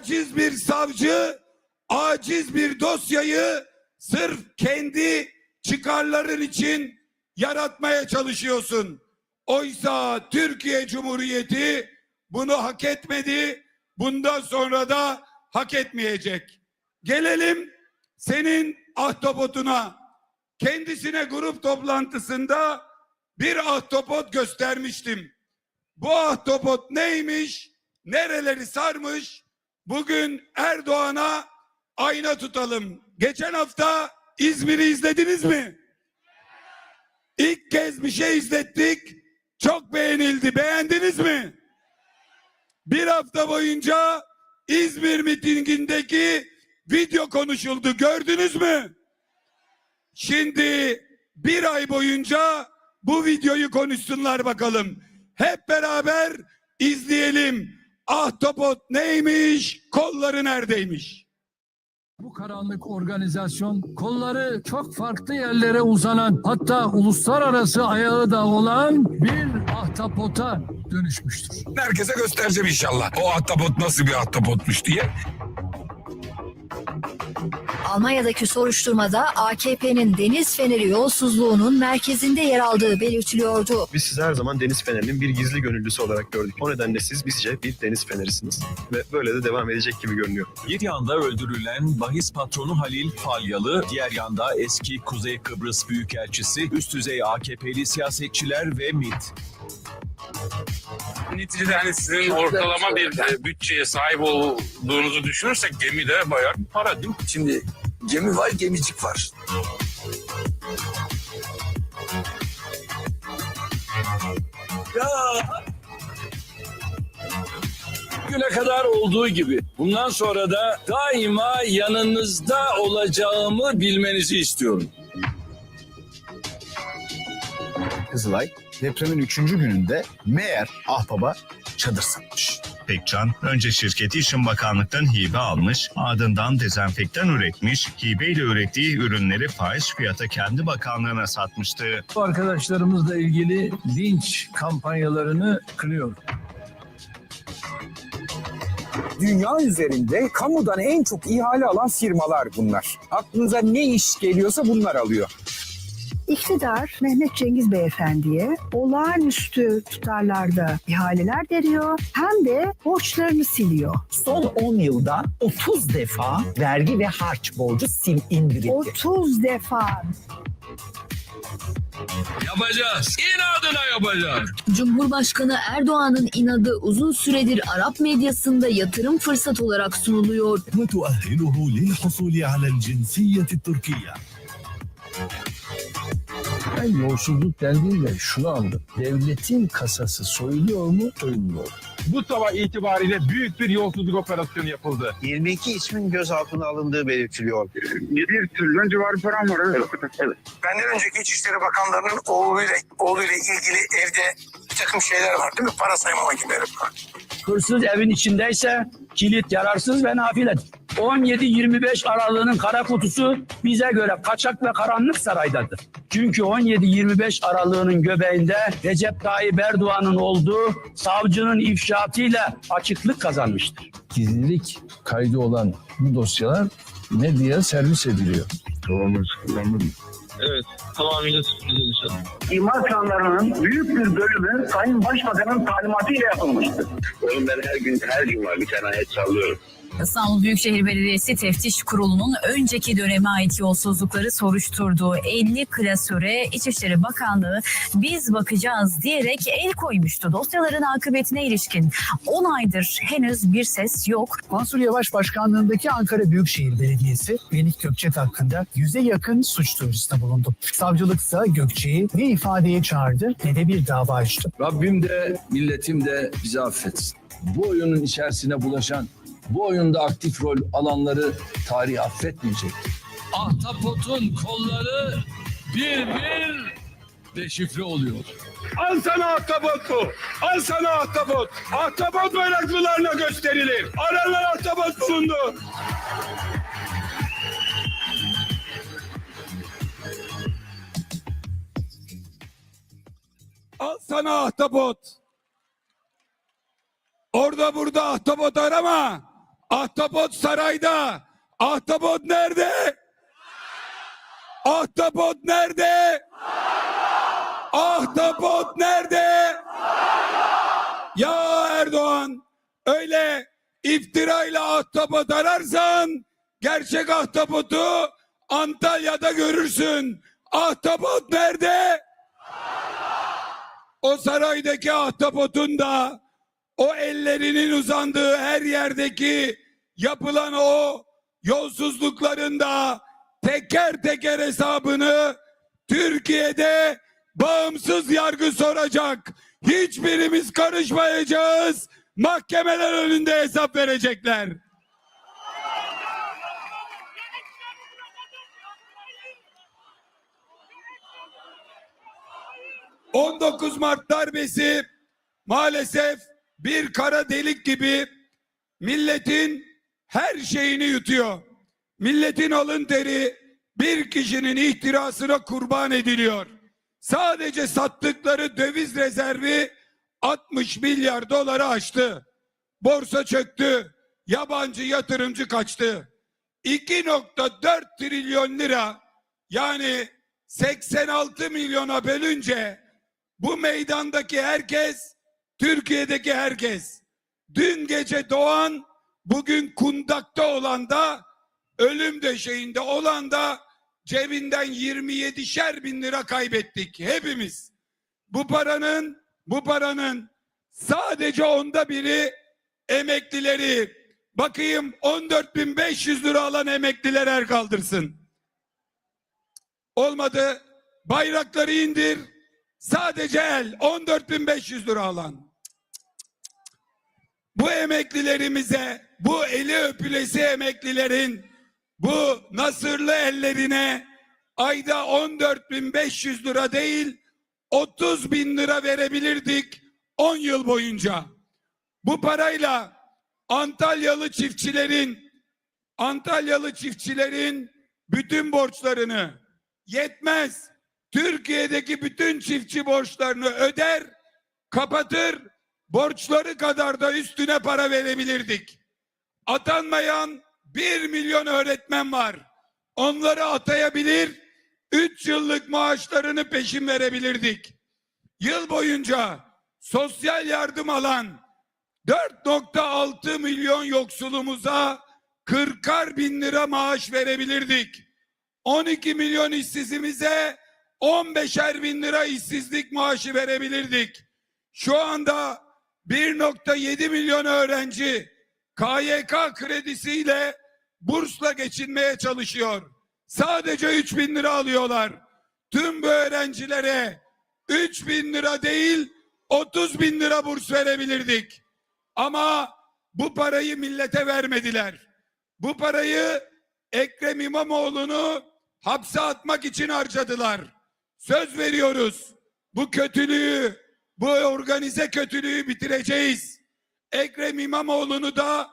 aciz bir savcı, aciz bir dosyayı sırf kendi çıkarların için yaratmaya çalışıyorsun. Oysa Türkiye Cumhuriyeti bunu hak etmedi. Bundan sonra da hak etmeyecek. Gelelim senin ahtapotuna. Kendisine grup toplantısında bir ahtapot göstermiştim. Bu ahtapot neymiş? Nereleri sarmış? Bugün Erdoğan'a ayna tutalım. Geçen hafta İzmir'i izlediniz mi? İlk kez bir şey izlettik. Çok beğenildi. Beğendiniz mi? Bir hafta boyunca İzmir mitingindeki video konuşuldu. Gördünüz mü? Şimdi bir ay boyunca bu videoyu konuşsunlar bakalım. Hep beraber izleyelim. Ahtapot neymiş, kolları neredeymiş? Bu karanlık organizasyon kolları çok farklı yerlere uzanan hatta uluslararası ayağı da olan bir ahtapota dönüşmüştür. Herkese göstereceğim inşallah. O ahtapot nasıl bir ahtapotmuş diye. Almanya'daki soruşturmada AKP'nin Deniz Feneri yolsuzluğunun merkezinde yer aldığı belirtiliyordu. Biz sizi her zaman Deniz Fener'in bir gizli gönüllüsü olarak gördük. O nedenle siz bizce bir Deniz Fener'isiniz. Ve böyle de devam edecek gibi görünüyor. Bir yanda öldürülen bahis patronu Halil Falyalı, diğer yanda eski Kuzey Kıbrıs Büyükelçisi, üst düzey AKP'li siyasetçiler ve MİT. Neticede hani sizin ortalama bir e, bütçeye sahip olduğunuzu düşünürsek gemi de bayağı bir para değil mi? Şimdi gemi var, gemicik var. Ya güne kadar olduğu gibi bundan sonra da daima yanınızda olacağımı bilmenizi istiyorum. Kızılay depremin 3. gününde meğer Ahbap'a çadır satmış. Pekcan önce şirketi İşin Bakanlık'tan hibe almış, ardından dezenfektan üretmiş, hibeyle ürettiği ürünleri faiz fiyata kendi bakanlığına satmıştı. Bu arkadaşlarımızla ilgili linç kampanyalarını kınıyor. Dünya üzerinde kamudan en çok ihale alan firmalar bunlar. Aklınıza ne iş geliyorsa bunlar alıyor. İktidar Mehmet Cengiz Beyefendi'ye olağanüstü tutarlarda ihaleler veriyor hem de borçlarını siliyor. Son 10 yılda 30 defa vergi ve harç borcu sil indirildi. 30 defa Yapacağız. İnadına yapacağız. Cumhurbaşkanı Erdoğan'ın inadı uzun süredir Arap medyasında yatırım fırsat olarak sunuluyor. وتؤهله للحصول على الجنسية التركية Ben yolsuzluk dendiğinde şunu anladım. Devletin kasası soyuluyor mu, soyulmuyor mu? Bu sabah itibariyle büyük bir yolsuzluk operasyonu yapıldı. 22 ismin gözaltına alındığı belirtiliyor. 7 trilyon civarı param var. Evet. evet. Benden önceki İçişleri Bakanlarının oğluyla, oğluyla ilgili evde takım şeyler var değil mi? Para sayma makineleri var. Hırsız evin içindeyse kilit yararsız ve nafile. 17-25 aralığının kara kutusu bize göre kaçak ve karanlık saraydadır. Çünkü 17-25 aralığının göbeğinde Recep Tayyip Erdoğan'ın olduğu savcının ifşaatıyla açıklık kazanmıştır. Gizlilik kaydı olan bu dosyalar medyaya servis ediliyor. Evet. Tamamıyla sürpriz inşallah. İmar planlarının büyük bir bölümü Sayın Başbakan'ın talimatıyla yapılmıştır. Oğlum ben her gün her gün var bir tane ayet sallıyorum. İstanbul Büyükşehir Belediyesi Teftiş Kurulu'nun önceki döneme ait yolsuzlukları soruşturduğu 50 klasöre İçişleri Bakanlığı biz bakacağız diyerek el koymuştu. Dosyaların akıbetine ilişkin 10 aydır henüz bir ses yok. Mansur Yavaş başkanlığındaki Ankara Büyükşehir Belediyesi Melih Gökçek hakkında yüze yakın suç duyurusunda bulundu. Savcılıksa Gökçek'i ne ifadeye çağırdı ne de bir dava açtı. Rabbim de milletim de bizi affetsin. Bu oyunun içerisine bulaşan, bu oyunda aktif rol alanları tarih affetmeyecek. Ahtapot'un kolları bir bir deşifre oluyor. Al sana ahtapot bu. Al sana ahtapot. Ahtapot meraklılarına gösterilir. Aranan ahtapot bulundu. Sana ahtapot. Orada burada ahtapot arama. Ahtapot sarayda. Ahtapot nerede? Ahtapot nerede? Ahtapot nerede? Ya Erdoğan öyle iftirayla ahtapot ararsan gerçek ahtapotu Antalya'da görürsün. Ahtapot nerede? O saraydaki ahtapotun da o ellerinin uzandığı her yerdeki yapılan o yolsuzlukların da teker teker hesabını Türkiye'de bağımsız yargı soracak. Hiçbirimiz karışmayacağız. Mahkemeler önünde hesap verecekler. ...19 Mart darbesi maalesef bir kara delik gibi milletin her şeyini yutuyor. Milletin alın teri bir kişinin ihtirasına kurban ediliyor. Sadece sattıkları döviz rezervi 60 milyar doları aştı. Borsa çöktü. Yabancı yatırımcı kaçtı. 2.4 trilyon lira yani 86 milyona bölünce bu meydandaki herkes Türkiye'deki herkes dün gece doğan bugün kundakta olan da ölüm döşeğinde olan da cebinden 27'şer bin lira kaybettik hepimiz. Bu paranın bu paranın sadece onda biri emeklileri bakayım 14.500 lira alan emekliler el kaldırsın. Olmadı bayrakları indir sadece el 14.500 lira alan. Bu emeklilerimize bu eli öpülesi emeklilerin bu nasırlı ellerine ayda 14.500 lira değil 30 bin lira verebilirdik 10 yıl boyunca. Bu parayla Antalyalı çiftçilerin Antalyalı çiftçilerin bütün borçlarını yetmez. Türkiye'deki bütün çiftçi borçlarını öder, kapatır, borçları kadar da üstüne para verebilirdik. Atanmayan bir milyon öğretmen var. Onları atayabilir, üç yıllık maaşlarını peşin verebilirdik. Yıl boyunca sosyal yardım alan 4.6 milyon yoksulumuza 40'ar bin lira maaş verebilirdik. 12 milyon işsizimize 15'er bin lira işsizlik maaşı verebilirdik. Şu anda 1.7 milyon öğrenci KYK kredisiyle bursla geçinmeye çalışıyor. Sadece 3 bin lira alıyorlar. Tüm bu öğrencilere 3 bin lira değil 30 bin lira burs verebilirdik. Ama bu parayı millete vermediler. Bu parayı Ekrem İmamoğlu'nu hapse atmak için harcadılar. Söz veriyoruz. Bu kötülüğü, bu organize kötülüğü bitireceğiz. Ekrem İmamoğlu'nu da